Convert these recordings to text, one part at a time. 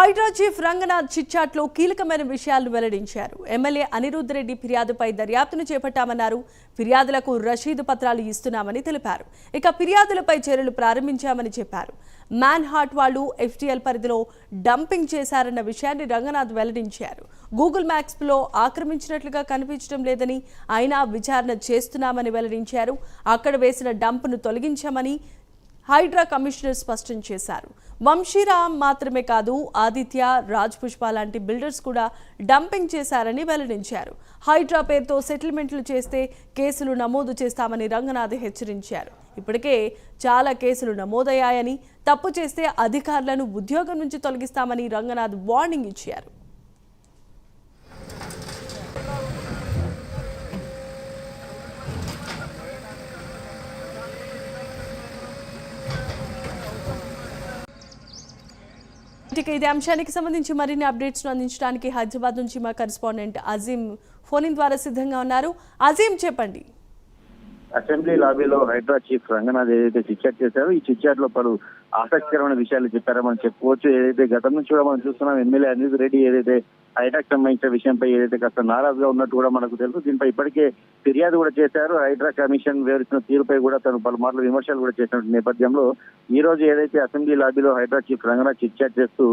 Hydraa chief Ranganath చిట్చాట్లో కీలకమైన విషయాలను వెల్లడించారు. ఎమ్మెల్యే అనిరుద్ధ్ రెడ్డి ఫిర్యాదుపై దర్యాప్తును చేపట్టామన్నారు. ఫిర్యాదులకు రషీదు పత్రాలు ఇస్తున్నామని తెలిపారు. ఇక ఫిర్యాదులపై చర్యలు ప్రారంభించామని చెప్పారు. మ్యాన్ హార్ట్ వాళ్ళు ఎఫ్టీఎల్ పరిధిలో డంపింగ్ చేశారన్న విషయాన్ని రంగనాథ్ వెల్లడించారు. గూగుల్ మ్యాప్స్లో ఆక్రమించినట్లుగా కనిపించడం లేదని అయినా విచారణ చేస్తున్నామని వెల్లడించారు. అక్కడ వేసిన డంప్ను తొలగించామని హైడ్రా కమిషనర్ స్పష్టం చేశారు. వంశీరామ్ మాత్రమే కాదు ఆదిత్య రాజ్ పుష్ప లాంటి బిల్డర్స్ కూడా డంపింగ్ చేశారని వెల్లడించారు. హైడ్రా పేరుతో సెటిల్మెంట్లు చేస్తే కేసులు నమోదు చేస్తామని రంగనాథ్ హెచ్చరించారు. ఇప్పటికే చాలా కేసులు నమోదయ్యాయని తప్పు చేస్తే అధికారులను ఉద్యోగం నుంచి తొలగిస్తామని రంగనాథ్ వార్నింగ్ ఇచ్చారు. ఇక ఇదే అంశానికి సంబంధించి మరిన్ని అప్డేట్స్ అందించడానికి హైదరాబాద్ నుంచి మా కరెస్పాండెంట్ అజీం ఫోన్ ఇన్ ద్వారా సిద్ధంగా ఉన్నారు. అజీం చెప్పండి. అసెంబ్లీ లాబీలో హైడ్రా చీఫ్ రంగనాథ్ ఏదైతే చిట్చాట్ చేశారో ఈ చిట్చాట్లో పలు ఆసక్తికరమైన విషయాలు చెప్పారో మనం చెప్పుకోవచ్చు. ఏదైతే గతం నుంచి కూడా మనం చూస్తున్నాం ఎమ్మెల్యే అనిల్ రెడ్డి ఏదైతే హైడ్రాక్ సంబంధించిన విషయంపై ఏదైతే కాస్త నారాజుగా ఉన్నట్టు కూడా మనకు తెలుసు దీనిపై ఇప్పటికే ఫిర్యాదు కూడా చేశారు. హైడ్రా కమిషన్ వివరించిన తీరుపై కూడా తను పలుమార్లు విమర్శలు కూడా చేసిన నేపథ్యంలో ఈ రోజు ఏదైతే అసెంబ్లీ లాబీలో హైడ్రా చీఫ్ రంగనాథ్ చిట్చాట్ చేస్తూ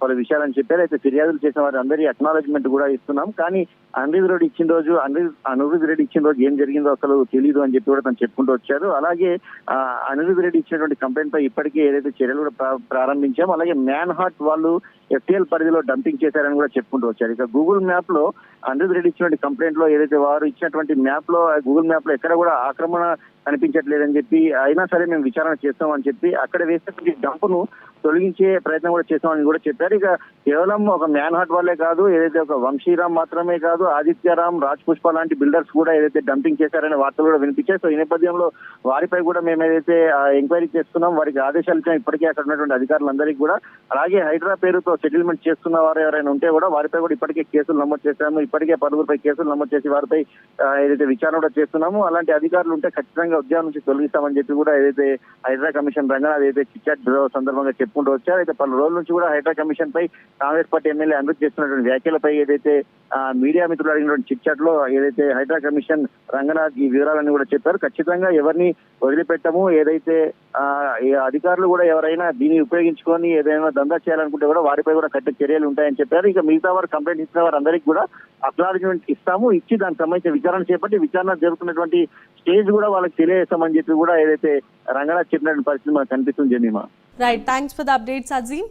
పలు విషయాలని చెప్పారు. అయితే ఫిర్యాదులు చేసిన వారి అందరి అక్నాలజ్మెంట్ కూడా ఇస్తున్నాం. కానీ అనిరుద్ రెడ్డి ఇచ్చిన రోజు అనిరుద్ అనిరుద్ రెడ్డి ఇచ్చిన రోజు ఏం జరిగిందో అసలు తెలియదు అని చెప్పి కూడా తను చెప్పుకుంటూ వచ్చారు. అలాగే ఆ, అనిరుద్ రెడ్డి ఇచ్చినటువంటి కంప్లైంట్ పై ఇప్పటికీ ఏదైతే చర్యలు కూడా ప్రారంభించాము ప్రారంభించాం అలాగే మ్యాన్ హార్ట్ వాళ్ళు ఎఫ్టీఎల్ పరిధిలో డంపింగ్ చేశారని కూడా చెప్పుకుంటూ వచ్చారు. ఇక గూగుల్ మ్యాప్లో అనిరుద్ రెడ్డి ఇచ్చినటువంటి కంప్లైంట్లో ఏదైతే వారు ఇచ్చినటువంటి మ్యాప్లో గూగుల్ మ్యాప్లో ఎక్కడ కూడా ఆక్రమణ కనిపించట్లేదని చెప్పి అయినా సరే మేము విచారణ చేస్తామని చెప్పి అక్కడ వేసినటువంటి డంపును తొలగించే ప్రయత్నం కూడా చేస్తామని కూడా చెప్పారు. ఇక కేవలం ఒక మ్యాన్ హార్ట్ వాళ్ళే కాదు ఏదైతే ఒక వంశీరామ్ మాత్రమే కాదు ఆదిత్యరామ్ రాజ్ పుష్ప లాంటి బిల్డర్స్ కూడా ఏదైతే డంపింగ్ చేశారనే వార్తలు కూడా వినిపించాయి. సో ఈ నేపథ్యంలో వారిపై కూడా మేము ఏదైతే ఎంక్వైరీ చేస్తున్నాం వారికి ఆదేశాలు ఇచ్చాం ఇప్పటికే అక్కడ ఉన్నటువంటి అధికారులందరికీ కూడా అలాగే హైడ్రా పేరుతో సెటిల్మెంట్ చేస్తున్న వారు ఎవరైనా ఉంటే కూడా వారిపై కూడా ఇప్పటికే కేసులు నమోదు చేశాము. ఇప్పటికే పలువురిపై కేసులు నమోదు చేసి వారిపై ఏదైతే విచారణ కూడా చేస్తున్నాము అలాంటి అధికారులు ఉంటే ఖచ్చితంగా ఉద్యోగం నుంచి తొలగిస్తామని చెప్పి కూడా ఏదైతే హైడ్రా కమిషన్ రంగనాథ్ ఏదైతే చిట్చాట్ సందర్భంగా చెప్పుకుంటూ వచ్చారు. అయితే పలు రోజుల నుంచి కూడా హైడ్రా కమిషన్ పై కాంగ్రెస్ పార్టీ ఎమ్మెల్యే అమృత్ చేస్తున్నటువంటి వ్యాఖ్యలపై ఏదైతే మీడియా మిత్రులు అడిగినటువంటి చిట్చాట్లో ఏదైతే హైడ్రా కమిషన్ రంగనాథ్ ఈ వివరాలన్నీ కూడా చెప్పారు. ఖచ్చితంగా ఎవరిని వదిలిపెట్టము ఏదైతే అధికారులు కూడా ఎవరైనా దీన్ని ఉపయోగించుకొని ఏదైనా దందా చేయాలనుకుంటే కూడా వారిపై కూడా కట్టిన చర్యలు ఉంటాయని చెప్పారు. ఇక మిగతా వారు కంప్లైంట్ ఇచ్చిన వారందరికీ కూడా అక్నాలజ్మెంట్ ఇస్తాము. ఇచ్చి దానికి సంబంధించిన విచారణ చేపట్టి విచారణ జరుగుతున్నటువంటి స్టేజ్ కూడా వాళ్ళకి తెలియజేస్తామని చెప్పి కూడా ఏదైతే రంగనాథ్ చెప్పినటువంటి పరిస్థితి మనకు కనిపిస్తుంది Jemima Right. Thanks for the updates, Azim.